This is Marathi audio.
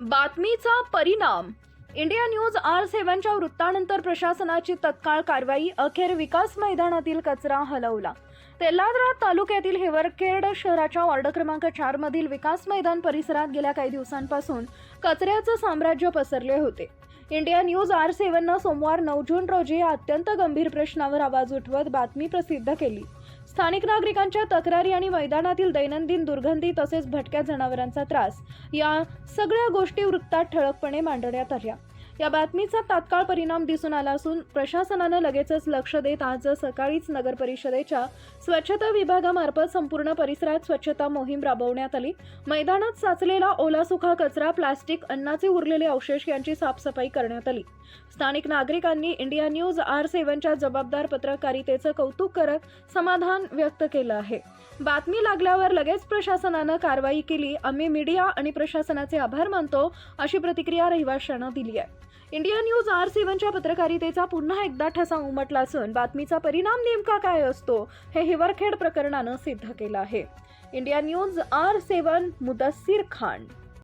बातमीचा परिणाम. इंडिया न्यूज आर सेव्हनच्या वृत्तानंतर प्रशासनाची तत्काळ कारवाई अखेर विकास मैदानातील कचरा हलवला. तेल्लादरा तालुक्यातील हेवरखेड शहराच्या वॉर्ड क्रमांक चार मधील विकास मैदान परिसरात गेल्या काही दिवसांपासून कचऱ्याचं साम्राज्य पसरले होते. इंडिया न्यूज आर सेव्हननं सोमवार नऊ जून रोजी या अत्यंत गंभीर प्रश्नावर आवाज उठवत बातमी प्रसिद्ध केली. स्थानिक नागरिकांच्या तक्रारी आणि मैदानातील दैनंदिन दुर्गंधी तसेच भटक्या जनावरांचा त्रास या सगळ्या गोष्टी वृत्तात ठळकपणे मांडण्यात आल्या. या बातमीचा तात्काळ परिणाम दिसून आला असून प्रशासनानं लगेचच लक्ष देत आज सकाळीच नगर परिषदेच्या स्वच्छता विभागामार्फत संपूर्ण परिसरात स्वच्छता मोहीम राबवण्यात आली. मैदानात साचलेला ओला सुखा कचरा प्लास्टिक अन्नाचे उरलेले अवशेष यांची साफसफाई करण्यात आली. स्थानिक नागरिकांनी इंडिया न्यूज आर सेव्हनच्या जबाबदार पत्रकारितेचं कौतुक करत समाधान व्यक्त केलं आहे. बातमी लागल्यावर लगेच प्रशासनानं कारवाई केली. आम्ही मीडिया आणि प्रशासनाचे आभार मानतो अशी प्रतिक्रिया रहिवाशानं दिली आहे. इंडिया न्यूज आर सेवनच्या पत्रकारितेचा पुन्हा एकदा ठसा उमटला असून बातमीचा परिणाम नेमका काय असतो हे हिवरखेड प्रकरणानं सिद्ध केलं आहे. India news R seven Mudassir Khan.